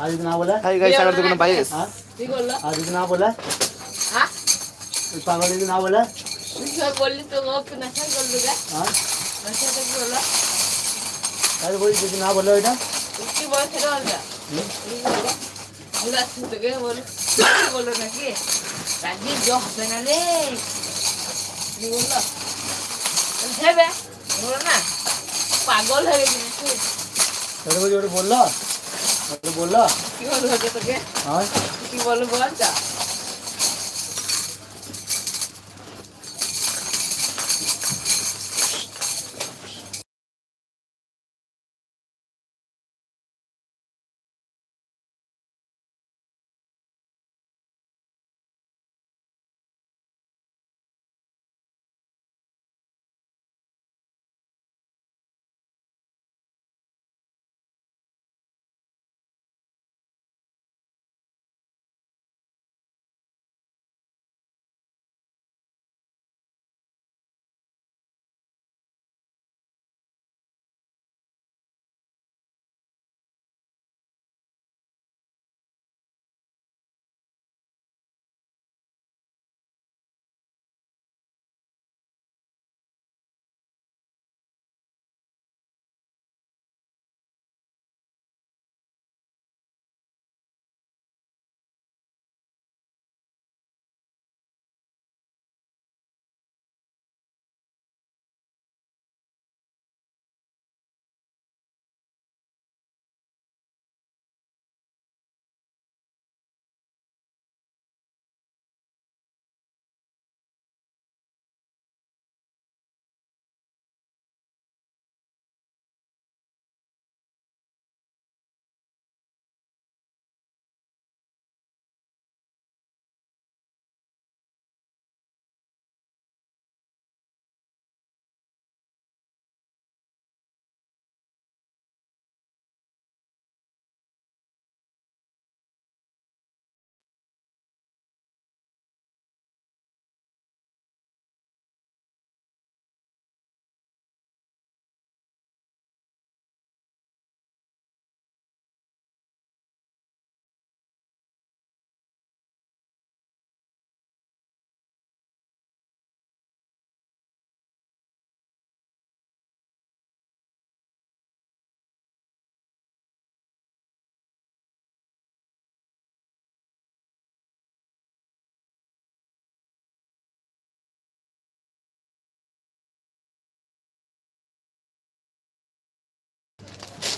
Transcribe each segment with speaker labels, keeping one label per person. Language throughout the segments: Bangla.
Speaker 1: আর যদি না বলে?
Speaker 2: হাই গাইস আগার কোনো বাইস
Speaker 1: হ্যাঁ?
Speaker 3: কি বলল?
Speaker 1: আর যদি না বলে?
Speaker 3: হ্যাঁ?
Speaker 1: পাগল যদি না বলে?
Speaker 3: বললি তো নেশা করলি
Speaker 1: হ্যাঁ?
Speaker 3: নেশাটা কি বলল
Speaker 1: তাহলে বলি যদি না বলে ওইটা?
Speaker 3: কি বল সেটা বলবে? আমরা তোকে বল কি বলল নাকি? রাজি জ হবে না রে। কি বলল? ভেবে বলল না। পাগল হয়ে গেছি।
Speaker 1: বলল? বলল
Speaker 3: কি হচ্ছে তোকে?
Speaker 1: হ্যাঁ?
Speaker 3: কি বলল বল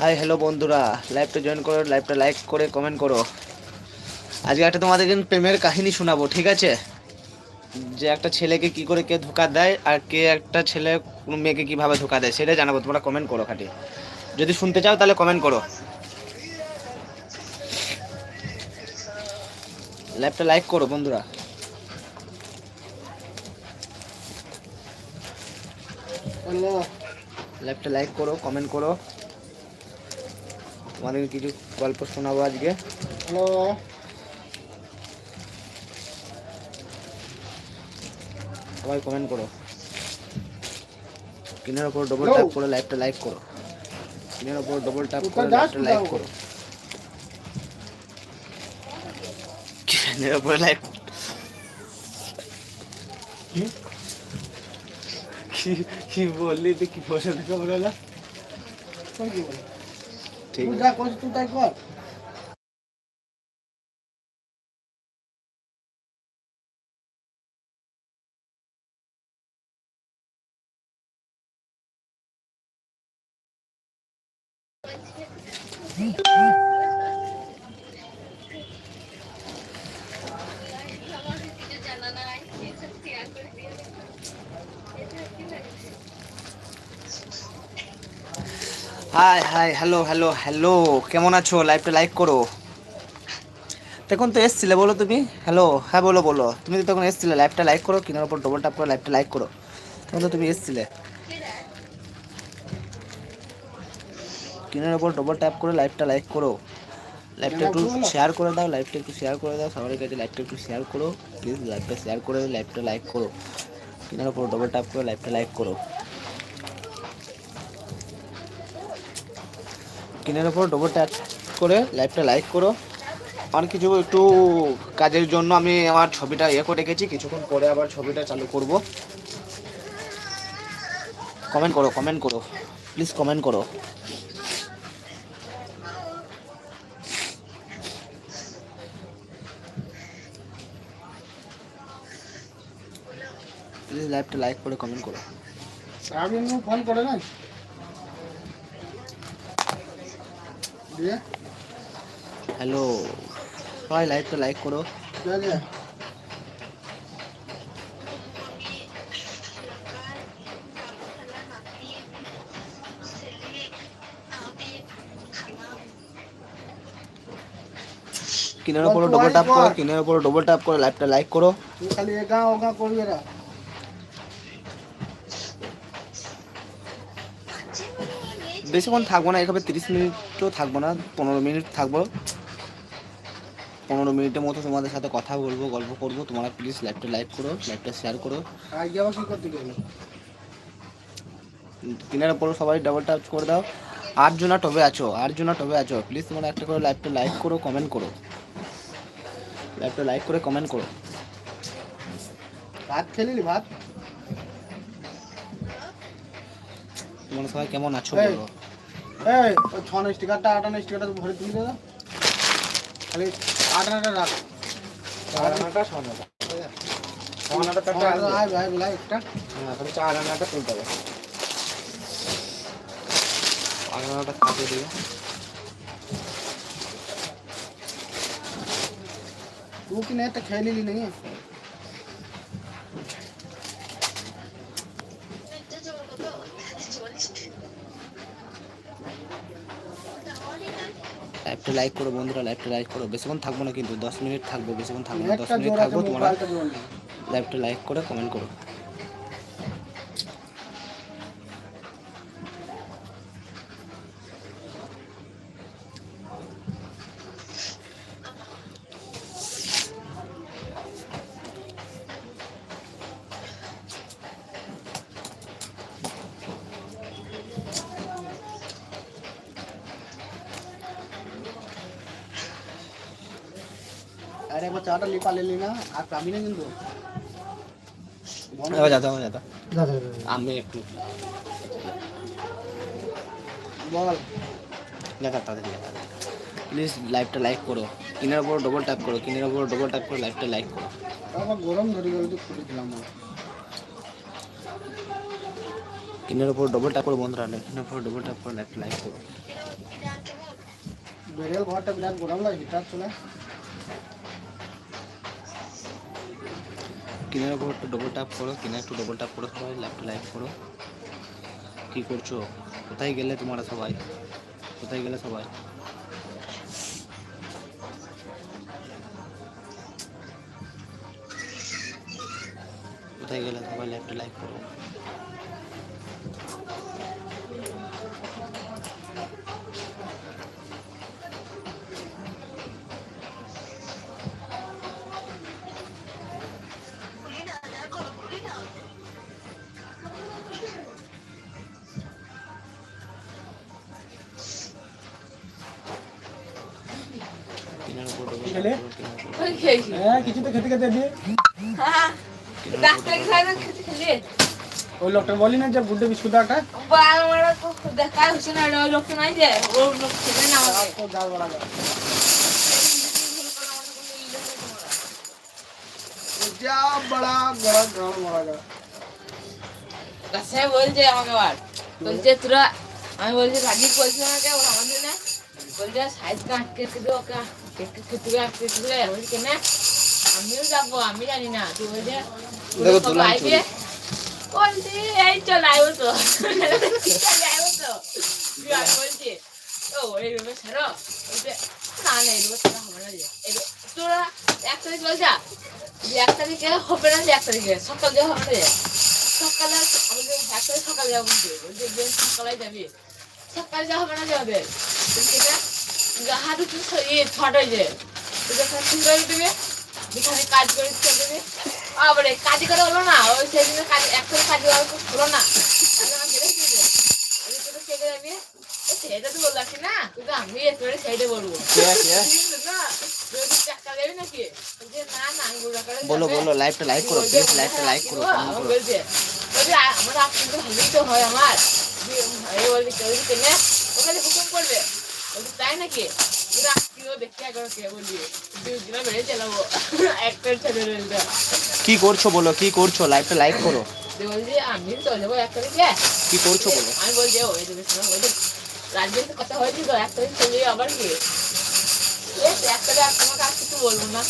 Speaker 2: হাই হ্যালো বন্ধুরা। লাইভটা জয়েন করো লাইভটা লাইক করে কমেন্ট করো। আজকে একটা তোমাদের প্রেমের কাহিনী শোনাবো ঠিক আছে? যে একটা ছেলেকে কি করে কে ধোকা দেয় আর কে একটা ছেলে কোনো মেয়েকে কীভাবে ধোকা দেয় সেটা জানাব। তোমরা কমেন্ট করো খাটি। যদি শুনতে চাও তাহলে কমেন্ট করো। লাইভটা লাইক করো বন্ধুরা। লাইভটা লাইক করো কমেন্ট করো। তোমাদেরকে কিছু গল্প শোনাবো আজকে।
Speaker 1: হ্যালো
Speaker 2: সবাই কমেন্ট করো। স্ক্রিনের ওপর ডবল. ট্যাপ করে লাইভটা লাইক করো। স্ক্রিনের ওপর ডবল ট্যাপ করে লাইভটা লাইক করো। স্ক্রিনের ওপর লাইভ
Speaker 1: কি?
Speaker 2: বললি তুই? কি বসে থেকে বলে না
Speaker 1: কি বলে
Speaker 2: ঠিক
Speaker 1: তুই
Speaker 2: আছে।
Speaker 1: যা করছিস তুই তাই কর
Speaker 2: hi hi hello hello hello কেমন আছো? লাইভটা লাইক করো। তখন তো এসছিলে, বলো তুমি? হ্যালো হ্যাঁ বলো বলো। তুমি তো তখন এসছিলে লাইভটা লাইক করো, কিনার ওপর ডবল ট্যাপ করে লাইভটা লাইক করো। তখন তো তুমি এসছিলে। কিনার ওপর ডবল ট্যাপ করে লাইভটা লাইক করো। লাইভটা একটু শেয়ার করে দাও লাইভটা একটু শেয়ার করে দাও। সবার কাছে লাইভটা একটু শেয়ার করো। প্লিজ লাইভটা শেয়ার করে লাইভটা লাইক করো। কিনার ওপর ডবল ট্যাপ করে লাইভটা লাইক করো। কিনার ওপর ডবল ট্যাপ করে লাইভটা লাইক করো। আমার কিছু একটু কাজের জন্য আমি আমার ছবিটা ইয়ে করে রেখেছি, কিছুক্ষণ পরে আবার ছবিটা চালু করব। কমেন্ট করো কমেন্ট করো প্লিজ কমেন্ট করো। প্লিজ লাইভটা লাইক করে কমেন্ট করো।
Speaker 1: আমি ফোন করে নাই?
Speaker 2: হ্যালো সবাই লাইভটা লাইক করো।
Speaker 1: আছে
Speaker 2: উপরে ডবল ট্যাপ করো কিনের উপরে ডবল ট্যাপ করে লাইভটা লাইক করো।
Speaker 1: খালি এগা ওগা করবি এরা।
Speaker 2: বেশিক্ষণ থাকব না এভাবে তিরিশ মিনিটও থাকব না পনেরো মিনিট থাকব। পনেরো মিনিটের মতো তোমাদের সাথে কথা বলব গল্প করব। তোমরা প্লিজ লাইভটা লাইক করো লাইভটা শেয়ার করো। কিনার উপর সবাই ডাবল ট্যাপ করে দাও। আট জনা টবে আছো আট জনা টবে আছো প্লিজ তোমরা একটা করে লাইভটা লাইক করো কমেন্ট করো। লাইভটা লাইক করে কমেন্ট করো।
Speaker 1: ভাত খেলিলি ভাত?
Speaker 2: তোমরা সবাই কেমন আছো। বলো?
Speaker 1: এই ওই ছ স্টিকারটা আট আনা স্টিকারটা ভরে তুলে দে দাও। খালি আট আনাটা রাখ
Speaker 2: চার আনাটা ছ আনাটা ছ আনাটা
Speaker 1: ছ আনাটা আয় ভাই বলাই একটা
Speaker 2: হ্যাঁ তাহলে চার আনাটা তুলতে হবে চার আনাটা কাটে দিও
Speaker 1: तू कि नहीं तो खेली ली नहीं है
Speaker 2: লাইক করো বন্ধুরা লাইভটা লাইক করো। বেশিক্ষণ থাকব না কিন্তু দশ মিনিট থাকব বেশিক্ষণ থাকব না দশ মিনিট থাকব তোমরা। লাইভটা লাইক করে কমেন্ট করো।
Speaker 1: ಸ್ವಲ್ಪ ಚಾಟಲ್ಲಿ ಪಾಲಲ್ಲಿ ಆ ಕಾಮಿನ
Speaker 2: ನಿಂದು যাতা যাতা আমি একটু
Speaker 1: বল।
Speaker 2: যাতা তাদের প্লিজ লাইভটা লাইক করো। কিনার উপর ডবল ট্যাপ করো কিনার উপর ডবল ট্যাপ করে লাইভটা লাইক করো।
Speaker 1: আমার গরম ধরে গেল তো খুলে দিলাম
Speaker 2: কিনার উপর ডবল ট্যাপ করো বন্ধুরা কিনার উপর ডবল ট্যাপ করে লাইভটা লাইক করো।
Speaker 1: বেরিয়াল ঘরটা বিরাট গরম লাগে হিটার চলে।
Speaker 2: কিনের উপর একটু ডবল ট্যাপ করো, কিনার একটু ডবল ট্যাপ করো সবাই লাইফ লাইক করো। কী করছ? কোথায় গেলে তোমরা সবাই? কোথায় গেলে সবাই? কোথায় গেলে সবাই লাইফটা লাইক করো?
Speaker 1: খেলে?
Speaker 3: ওই
Speaker 1: হ্যাঁ কিছু তো খেতে খেতে দিয়ে।
Speaker 3: হ্যাঁ
Speaker 1: ওই লোকটা বলি না যে গুড্ডে বিস্কুট একটা।
Speaker 3: বাল মারা তো দেখা হচ্ছে না ওই লোকটা নাই যে ও লোক খেলে না
Speaker 1: যা বড়া বড়া গান মারা যায়।
Speaker 3: কাছে বলছে আমাকে আবার। বলছে তোরা আমি বলছি রাজি বলছি আমাকে আমাদের না বলছে সাইজ কা আটকে দিবে আমিও যাব আমি জানি না তুই
Speaker 2: দেখো,
Speaker 3: বলছি এই চল আইবো তো চল আইবো তো বলছি ও এইভাবে ছাড়ো বলছে না না এইভাবে ছাড়া হবে না যে এক তারিখ বল যা যে না যে এক তারিখে সকাল দিয়ে যে সকালে আমাদের সকালে যাব যে সকালে যাবি সকালে যা হবে না যে ওদের বলছে যে হাঁটু ইয়ে ছট যায়। দেবে কাজ করে দেবে। আবার কাজ করে হলো না। ওই সেদিনে কাজ একসাথে কাজ হলো না। তাহলে আমার বেড়ে যাবে ওই তোরা চেকে যাবি সেটা তো বললাম না? কিন্তু আমি একেবারে সাইডে বলব। না টাকা দেবে নাকি? যে না না আমি
Speaker 2: বলো বলো লাইভটা লাইক করো প্লিজ লাইভটা লাইক করো
Speaker 3: বলছে, বলছে, আমার আপনি তো ভালোই তো হয় আমার। ওখানে হুকুম করবে। তাই নাকি? কে
Speaker 2: করছ বলো কি করছ? লাইভটা লাইক করো।
Speaker 3: আমি চলে যাব এক তারিখে
Speaker 2: কি করছ বলো?
Speaker 3: আমি বলছি কথা হয়েছিল তো এক তারিখ চলে যাব আবার কি? বেশ, এক তারিখ আর তোমাকে আর কিছু বলব না।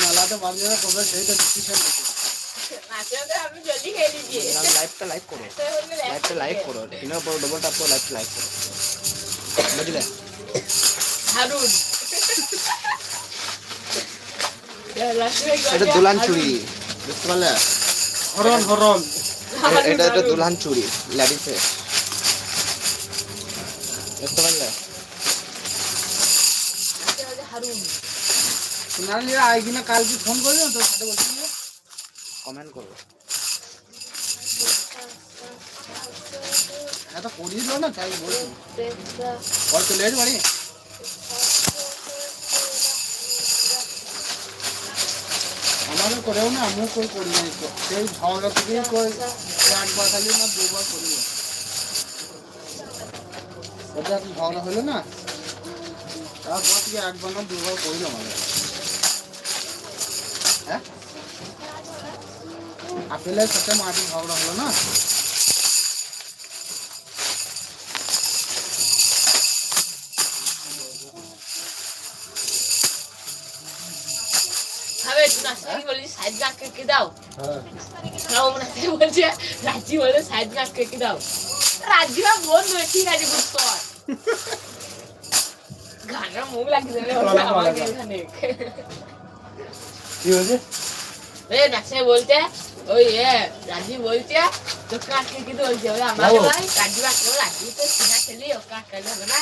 Speaker 1: মেলাতে পারবে না তবে সেইটা ডিসিশন
Speaker 2: লাইভটা লাইক করো। লাইভটা লাইক করো। দিনের উপর ডবল টাপ করে লাইভটা লাইক করো। বুঝলে?
Speaker 3: হারুন।
Speaker 2: এটা দুলান চুরি বুঝতে পারলে?
Speaker 1: হরণ হরণ।
Speaker 2: এটা একটা দুলহান চুরি লেডিসে বুঝতে পারলে?
Speaker 3: হারুন।
Speaker 1: সোনালি আই কিনা ফোন করবি না তোর সাথে বলছি
Speaker 2: কমেন্ট করো।
Speaker 1: হ্যাঁ তো করিস না, তাই বলছি। ওর চলে যাবে বাড়ি। আমারও করেও না, আমিও কই করি তো সেই ঝগড়া থেকেই কই একবার খালি না দুবার করি। না। ওটা ঝগড়া হলো না, তারপর থেকে একবার না দুবার করিলাম আমি হ্যাঁ আপেলের সাথে মাটির ঝগড়া হলো না। হ্যাঁ।
Speaker 3: খাও না তাই বলছে রাজি বলে সাইড না কেটে দাও। রাজি না বন্ধু ঠিক আছে বুঝতে গানের মুখ লাগিয়ে দেবে আমাকে এখানে।
Speaker 1: কি হয়েছে?
Speaker 3: এ নাচে বলতে ওই এ রাজি বলছে তোকে আটকে কিন্তু বলছে ওই আমার
Speaker 1: বাবু।
Speaker 3: ভাই রাজি আটকে রাজি তো সিনা খেলি ওকে আটকালে হবে না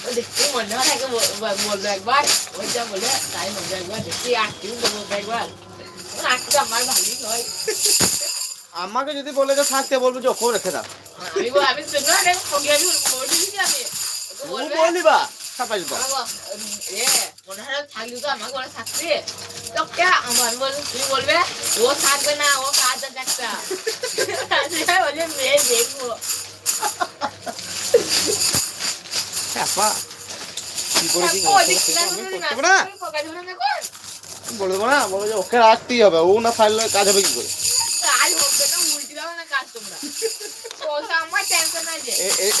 Speaker 3: ও দেখতে মনে হয় থাকে বল- বল- বলল একবার ওই যা বলে তাই বলল একবার দেখি আটকে দেবো একবার ও আটকে আমার ভালোই হয়
Speaker 2: আমাকে যদি বলে যে থাকতে বলব যে ওকেও রেখে দাও।
Speaker 3: আমি বল- আমি শুনব না দেখ ফোকে আমি বলে দিয়েছি আমি ওকে
Speaker 2: ও
Speaker 3: বলবে
Speaker 2: বলিবা
Speaker 3: মনে হয় থাকলি তো আমার ঘরে থাকতে তোকে আমার বল তুই বলবে ও থাকবে না ও কাজ একটা। বলে মেয়ে দেখব।
Speaker 2: চাপা। কি
Speaker 3: দেখি না
Speaker 2: আমি
Speaker 3: শুনি
Speaker 2: করতে
Speaker 3: না
Speaker 2: পারব না।
Speaker 3: ফোকা দিবো না দেখুন
Speaker 2: বলে দেবো না বলে যে ওকে রাখতেই হবে ও না ফাইল কাজ হবে কি করে?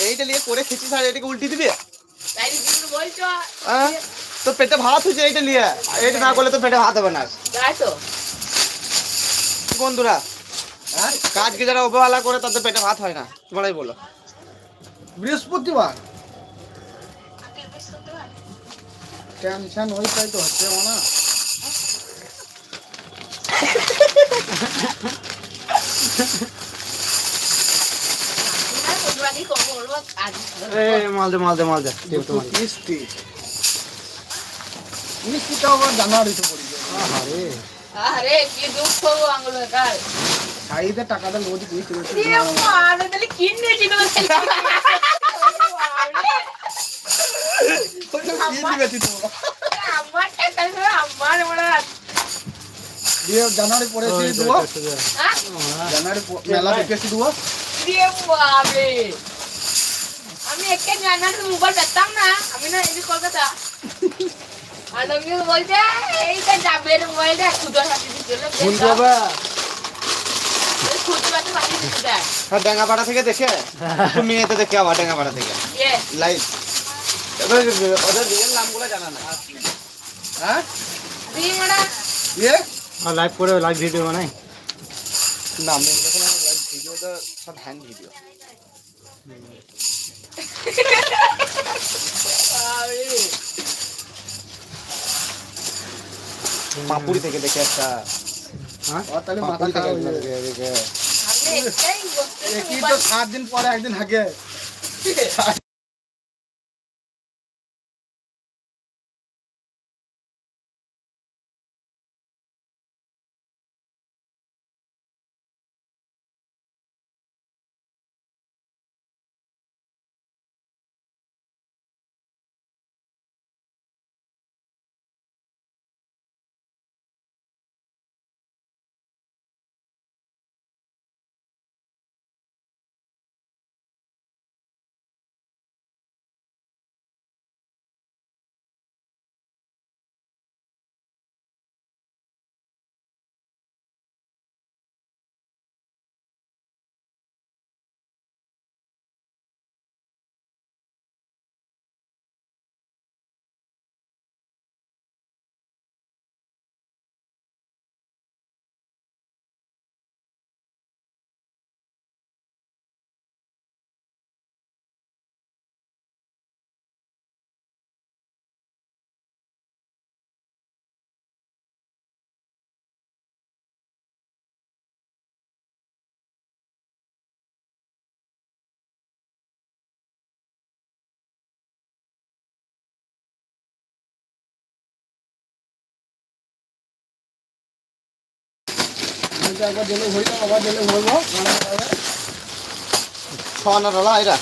Speaker 2: এইটা নিয়ে করে খেছিস আর এটাকে উল্টি দিবি? হ্যাঁ? তোর পেটে ভাত হয়েছে এইটা নিয়ে। এইটা না করলে তো পেটে ভাত হবে না।
Speaker 3: তাই তো।
Speaker 2: বন্ধুরা
Speaker 1: হ্যাঁ?
Speaker 2: কাজকে যারা অবহেলা করে তাদের পেটে ভাত হয় না। তোমরাই বলো।
Speaker 1: বৃহস্পতিবার। টেনশন ওইটাই তো হচ্ছে না।
Speaker 3: বলব
Speaker 1: মাল দে মাল দে মাল দে। মিষ্টি। মিষ্টিটা আবার জানুয়ারিতে পড়ি আরে
Speaker 3: আরে কি দুঃখ হব আঙুলের কাল
Speaker 1: সাইডে টাকাটা লোড দিয়েছি
Speaker 3: এ মানে তাহলে তো? টাকা হয়
Speaker 1: দিয়ে জানুয়ারি পড়েছি দুয়া?
Speaker 3: হ্যাঁ?
Speaker 1: জানুয়ারি মেলা দেখেছি দুয়া?
Speaker 3: দিয়ে বাবে আমি একে মোবাইল পেতাম না। আমি না এই কলকাতা। আর তুমি বলছে এইটা যাবে মোবাইলটা
Speaker 2: হ্যাঁ ডেঙ্গাপাড়া থেকে দেখে? একটু মেয়েতে দেখে আবার ডেঙ্গাপাড়া থেকে।
Speaker 3: ইয়ে
Speaker 2: লাইভ ওদের রিয়েল নামগুলো জানা না
Speaker 1: হ্যাঁ?
Speaker 3: তুই মানে
Speaker 1: ইয়ে?
Speaker 4: লাইভ করে লাইভ ভিডিও বানাই।
Speaker 2: নাম ভিডিও তো সব হ্যান্ড ভিডিও পাপুরি থেকে দেখে একটা
Speaker 1: সাত দিন পরে একদিন খারাপ একবার জেলে ভরবো মনে হবে
Speaker 2: ছ আনা ডলা এরা